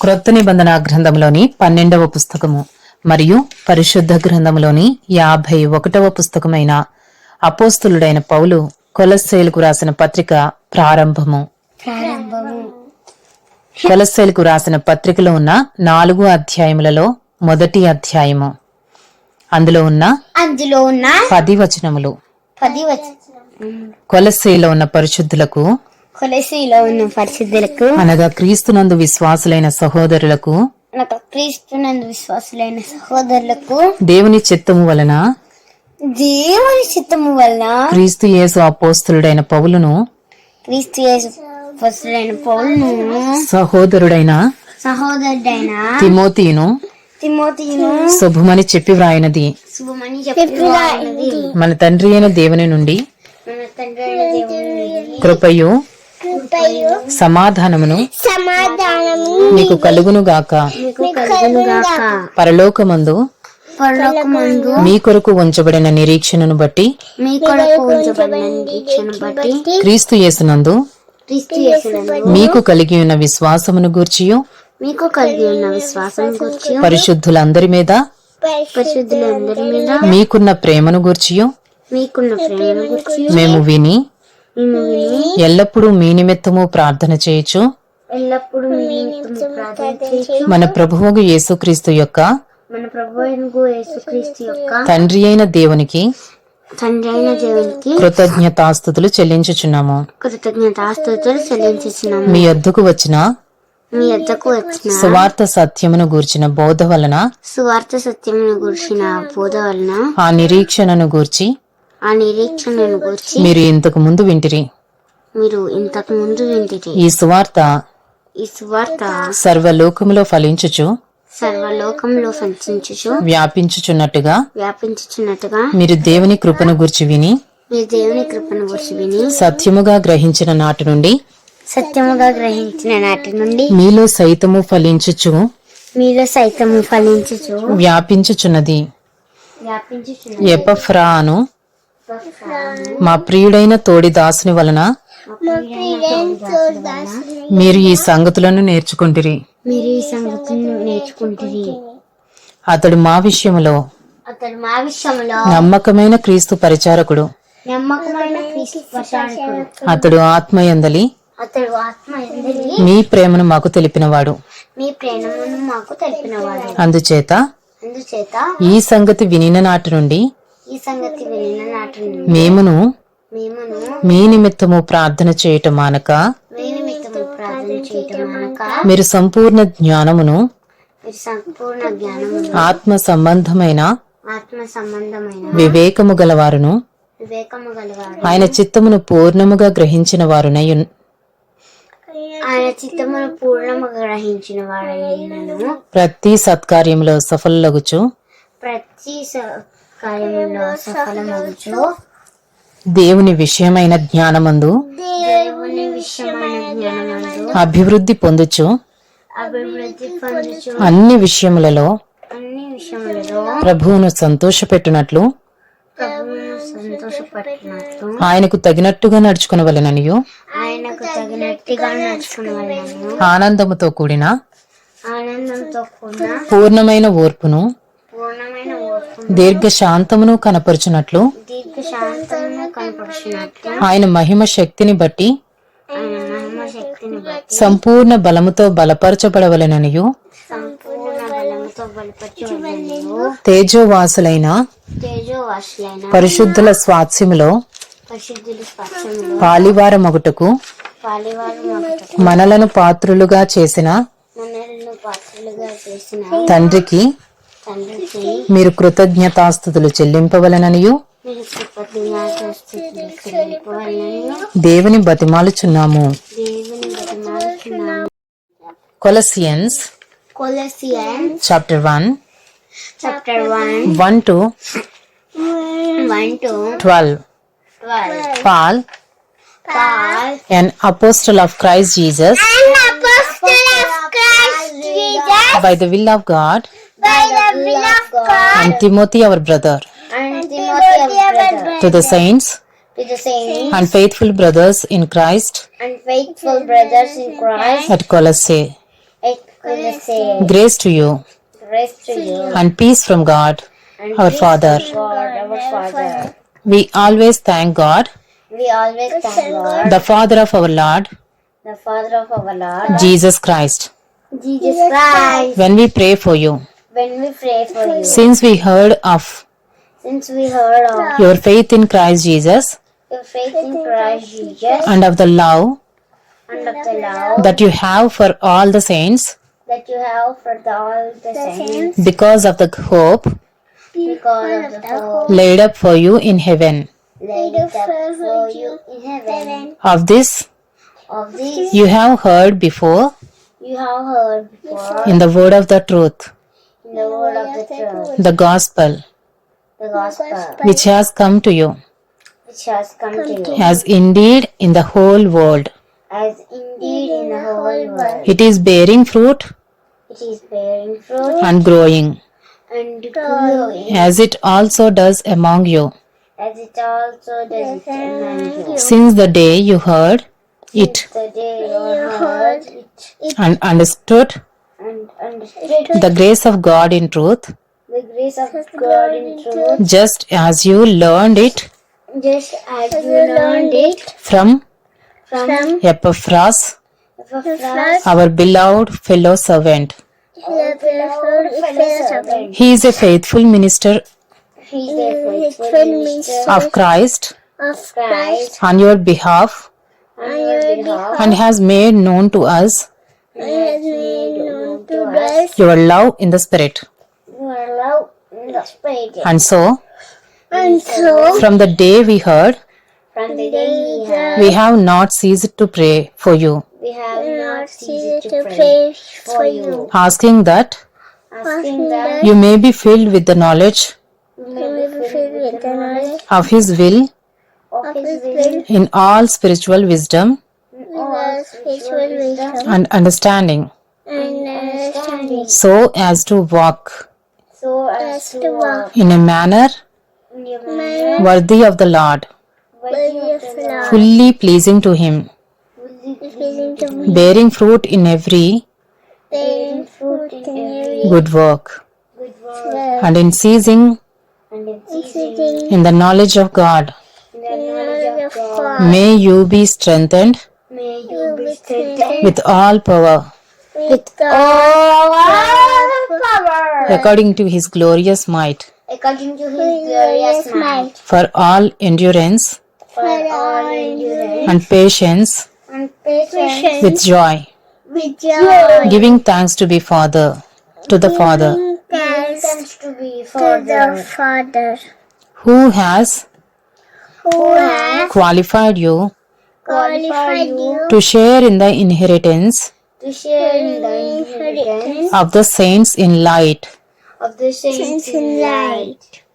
క్రొత్త నిబంధన గ్రంథంలోని పన్నెండవ పుస్తకము మరియు పరిశుద్ధ గ్రంథంలోని యాభై ఒకటవ పుస్తకమైన అపోస్తులుడైన పౌలు కొలస్సేలుకు రాసిన పత్రిక ప్రారంభము. కొలస్సేలుకు రాసిన పత్రికలో ఉన్న నాలుగు అధ్యాయములలో మొదటి అధ్యాయము. అందులో ఉన్న అందులో ఉన్న పది వచనములు. పది కొలస్సేలో ఉన్న పరిశుద్ధులకు కొలసిలో ఉన్న పరిశుద్ధులకు అనగా క్రీస్తునందు విశ్వాసులైన సహోదరులకు నాకు క్రీస్తునందు విశ్వాసులైన సహోదరులకు దేవుని చిత్తము వలన దేవుని చిత్తము వలన క్రీస్తు యేసు అపోస్తులుడైన పౌలును క్రీస్తు యేసు పసులైన పౌలును సహోదరుడైన సహోదరుడైన తిమోతిను తిమోతిను శుభమని చెప్పి వ్రాయినది శుభమని చెప్పి వారినది. మన తండ్రి అయిన దేవుని నుండి కృపయు సమాధానమును సమాధానము. నీకు కలుగును గాక. మీకు కలుగును గాక. పరలోకమందు పరలోకమందు మీ కొరకు ఉంచబడిన నిరీక్షణను బట్టి క్రీస్తు యేసునందు మీకు కలిగి ఉన్న విశ్వాసమును గూర్చియు. మీకు కలిగి ఉన్న విశ్వాసం గురించి పరిశుద్ధులందరి మీద పరిశుద్ధులందరి మీద మీకున్న ప్రేమను గూర్చియు. మీకున్న ప్రేమ గురించి మేము విని ఎల్లప్పుడూ మీ నిమిత్తము ప్రార్థన చేయొచ్చు మన ప్రభువుగు యేసుక్రీస్తు యొక్క మన ప్రభు అయిన యేసుక్రీస్తు యొక్క తండ్రి అయిన దేవునికి తండ్రి అయిన దేవునికి కృతజ్ఞతాస్థుతులు చెల్లించుచున్నాము. కృతజ్ఞతాస్తుతులు చెల్లించున్నాము మీ వద్దకు వచ్చిన మీ వద్దకు వచ్చిన సువార్త సత్యమును గూర్చిన బోధ వలన సువార్త సత్యమును గురించిన బోధ వలన ఆ నిరీక్షణను గూర్చి ఆ నిరీక్షణను గురించి మీరు ఇంతకు ముందు వింటిరి. మీరు ఇంతకు ముందు వింటిరి. ఈ సువార్త ఈ సువార్త సర్వలోకములో ఫలించుచు సర్వలోకంలో సంచరించుచు వ్యాపించుచున్నట్టుగా వ్యాపించుచున్నట్టుగా మీరు దేవుని కృపను గుర్చి విని మీరు దేవుని కృపను గురించి విని సత్యముగా గ్రహించిన నాటి నుండి సత్యముగా గ్రహించిన నాటి నుండి మీలో సైతము ఫలించుచు మీలో సైతము ఫలించుచు వ్యాపించుచున్నది. వ్యాపించుచున్న ఎపఫ్రా అను మా ప్రియుడైన తోడి దాసుని వలన మీరు ఈ సంగతులను నేర్చుకుంటిరి. మీరు ఈ అతడు మా విషయములో అతడు మా విషయంలో నమ్మకమైన క్రీస్తు పరిచారకుడు. నమ్మకమైన క్రీస్తు ప్రచారకుడు. అతడు ఆత్మయందలి అతడు ఆత్మ ఎందరి మీ ప్రేమను మాకు తెలిపినవాడు. మీ ప్రేమను మాకు తెలిపినవాడు. అందుచేత అందుచేత ఈ సంగతి వినిన నాటి నుండి మేమును మీ నిమిత్తము ప్రార్థన చేయటం మానక మీరు సంపూర్ణ జ్ఞానమును ఆత్మ సంబంధమైన వివేకము గలవారును ఆయన చిత్తమును పూర్ణముగా గ్రహించిన వారునై ఉన్- ఆయన చిత్తమును పూర్ణముగా గ్రహించిన వాడైనను ప్రతి సత్కార్యంలో సఫలగుచు ప్రతి సఫలమగుచు. దేవుని విషయమైన జ్ఞానమందు దేవుని విషయమైన జ్ఞానమందు అభివృద్ధి పొందుచు. అభివృద్ధి పొందుచు. అన్ని విషయములలో అన్ని విషయములలో ప్రభువును సంతోషపెట్టునట్లు ప్రభువును సంతోషపడినట్లు ఆయనకు తగినట్టుగా నడుచుకునవలెననియు. ఆయనకు తగినట్టుగా నడుచుకునేవాళ్ళను ఆనందముతో కూడిన ఆనందంతో కూడిన పూర్ణమైన ఓర్పును పూర్ణమైన దీర్ఘ శాంతమును కనపరిచినట్లు ఆయన మహిమ శక్తిని బట్టి సంపూర్ణ బలముతో బలపరచబడవలెననియు తేజోవాసులైన పరిశుద్ధుల స్వాస్యములో పాలివారమగుటకు మనలను పాత్రులుగా చేసిన తండ్రికి మీరు కృతజ్ఞతాస్థుతులు చెల్లింపవలననియు. దేవుని బతిమాలుచున్నాము. దేవుని బతిమాలుచున్నాము Colossians Colossian chapter one. Chapter one one two one two twelve. Paul. Paul an apostle of Christ Jesus an apostle of Christ Jesus. by the will of God by the will of God and Timothy our brother. And Timothy our brother. to the saints. To the saints. And faithful brothers in Christ. And faithful brothers in Christ. At Colossae. at gonna say grace to you, grace to you. And peace from God, and our Father. from God, our Father. We always thank God, We always thank God, the Father of our Lord, the Father of our Lord, Jesus Christ, Jesus Christ. when we pray for you. When we pray for you, Since we heard of since we heard of your faith in Christ Jesus your faith in Christ Jesus and of the love and of the love that you have for all the saints, that you have for the, all the saints, because of the hope because of the hope laid up for you in heaven. laid up for you in heaven. Of this Of this you have heard before you have heard before in the word of the truth, in the word of the truth, the gospel, the gospel, which has come to you, which has come to you, as indeed in the whole world. as indeed in the whole world. It is bearing fruit it is bearing fruit and growing, and growing, as it also does among you, as it also does it among you. since the day you heard it. The day you heard it. And understood and understood the grace of God in truth, the grace of God in truth, just as you learned it. Just as you learned it. from? From Epaphras, Epaphras, our beloved fellow servant. our beloved fellow servant. He is a faithful minister He is a faithful minister of Christ of Christ on your behalf on your behalf. and has made known to us and has made known to us. your love in the Spirit. your love in the Spirit. And so, And so, from the day we heard, from the day we have, we have not ceased to pray for you, we have not ceased to pray for you, asking that asking that you may be filled with the knowledge you may be filled with the knowledge of His will of His will in all spiritual wisdom in all spiritual wisdom and understanding, and uh, understanding, so as to walk. So as to walk. in a manner in your manner worthy of the Lord, worthy of the Lord, fully pleasing to Him, pleasing to me, bearing fruit in every bearing fruit in every good work, good work, and in ceasing and in ceasing in the knowledge of God. in the knowledge of God. May you be strengthened May you be strengthened. with all power with all power. According to His glorious might, according to His glorious might. for all endurance for all endurance. and patience and patience. with joy, with joy. giving thanks to be Father to the Father. Thanks to be Father the Father. who has who has qualified you qualified you to share in the inheritance to share in the inheritance of the saints in light. of the saints in light.